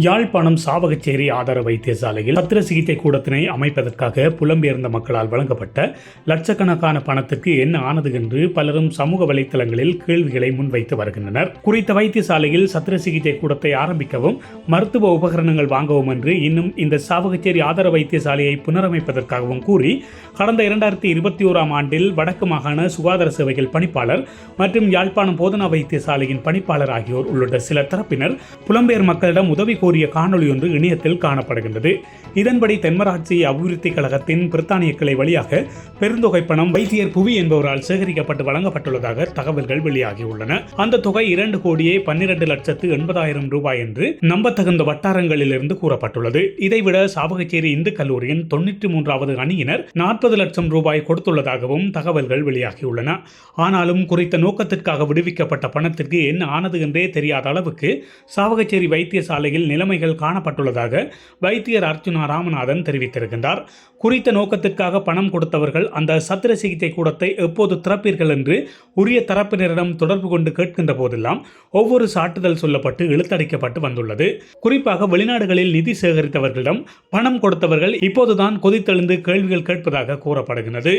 யாழ்ப்பாணம் சாவகச்சேரி ஆதார வைத்தியசாலையில் சத்திர சிகிச்சை கூடத்தினை அமைப்பதற்காக புலம்பெயர்ந்த மக்களால் வழங்கப்பட்ட லட்சக்கணக்கான பணத்துக்கு என்ன ஆனது என்று பலரும் சமூக வலைத்தளங்களில் கேள்விகளை முன்வைத்து வருகின்றனர். குறித்த வைத்தியசாலையில் சத்திர சிகிச்சை கூடத்தை ஆரம்பிக்கவும் மருத்துவ உபகரணங்கள் வாங்கவும் என்று இன்னும் இந்த சாவகச்சேரி ஆதார வைத்தியசாலையை புனரமைப்பதற்காகவும் கூறி கடந்த இரண்டாயிரத்தி இருபத்தி ஓராம் ஆண்டில் வடக்கு மாகாண சுகாதார சேவைகள் பணிப்பாளர் மற்றும் யாழ்ப்பாணம் போதனா வைத்தியசாலையின் பணிப்பாளர் ஆகியோர் உள்ளிட்ட சில தரப்பினர் புலம்பெயர் மக்களிடம் உதவி கோரிய காணொலி ஒன்று இணையத்தில் காணப்படுகின்றது. இதன்படி தென்மராட்சி அபிவிருத்தி கழகத்தின் பிரித்தானிய கிளை வழியாக பெருந்தொகை பணம் வைத்தியர் புவி என்பவரால் சேகரிக்கப்பட்டு வழங்கப்பட்டுள்ளதாக தகவல்கள் வெளியாகியுள்ளன. அந்த தொகை இரண்டு கோடியே பன்னிரண்டு லட்சத்து எண்பதாயிரம் ரூபாய் என்று நம்பத்தகுந்த வட்டாரங்களிலிருந்து கூறப்பட்டுள்ளது. இதைவிட சாவகச்சேரி இந்து கல்லூரியின் தொன்னூற்றி மூன்றாவது அணியினர் நாற்பது லட்சம் ரூபாய் கொடுத்துள்ளதாகவும் தகவல்கள் வெளியாகியுள்ளன. ஆனாலும் குறித்த நோக்கத்திற்காக விடுவிக்கப்பட்ட பணத்திற்கு என்ன ஆனது என்றே தெரியாத அளவுக்கு சாவகச்சேரி வைத்தியசாலையில் நிலைமைகள் காணப்பட்டுள்ளதாக வைத்தியர் அர்ஜுனா ராமநாதன் தெரிவித்திருக்கின்றார். குறித்த நோக்கத்திற்காக பணம் கொடுத்தவர்கள் அந்த சத்திர சிகிச்சை கூடத்தை எப்போது திறப்பீர்கள் என்று உரிய தரப்பினரிடம் தொடர்பு கொண்டு கேட்கின்ற போதெல்லாம் ஒவ்வொரு சாட்டுதல் சொல்லப்பட்டு இழுத்தடிக்கப்பட்டு வந்துள்ளது. குறிப்பாக வெளிநாடுகளில் நிதி சேகரித்தவர்களிடம் பணம் கொடுத்தவர்கள் இப்போதுதான் கொதித்தெழுந்து கேள்விகள் கேட்பதாக கூறப்படுகிறது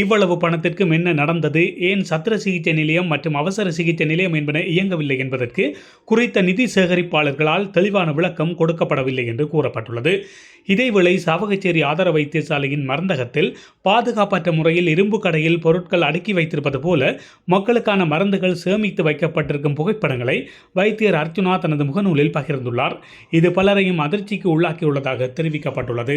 இவ்வளவு பணத்திற்கும் என்ன நடந்தது ஏன் சத்திர சிகிச்சை நிலையம் மற்றும் அவசர சிகிச்சை நிலையம் என்பன இயங்கவில்லை என்பதற்கு குறித்த நிதி சேகரிப்பாளர்களால் தெளிவான விளக்கம் கொடுக்கப்படவில்லை என்று கூறப்பட்டுள்ளது. இதேவேளை சாவகச்சேரி ஆதார வைத்தியசாலையின் மருந்தகத்தில் பாதுகாப்பற்ற முறையில் இரும்பு கடையில் பொருட்கள் அடுக்கி வைத்திருப்பது போல மக்களுக்கான மருந்துகள் சேமித்து வைக்கப்பட்டிருக்கும் புகைப்படங்களை வைத்தியர் அர்ஜுனா தனது முகநூலில் பகிர்ந்துள்ளார். இது பலரையும் அதிர்ச்சிக்கு உள்ளாக்கியுள்ளதாக தெரிவிக்கப்பட்டுள்ளது.